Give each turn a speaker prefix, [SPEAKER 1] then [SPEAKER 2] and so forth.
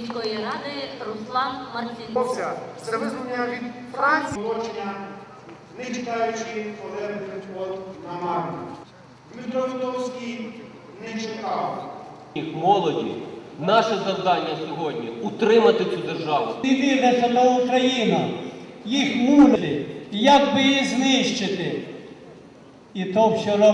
[SPEAKER 1] міської ради Руслан Марцінський.
[SPEAKER 2] Це за визволення від Франції. Злочення, не чекаючи повернути от марку. Дмитро Витовський не чекав.
[SPEAKER 3] молоді. Наше завдання сьогодні утримати цю державу.
[SPEAKER 4] Не на Україну, їх мулять, як би її знищити. І то що робить.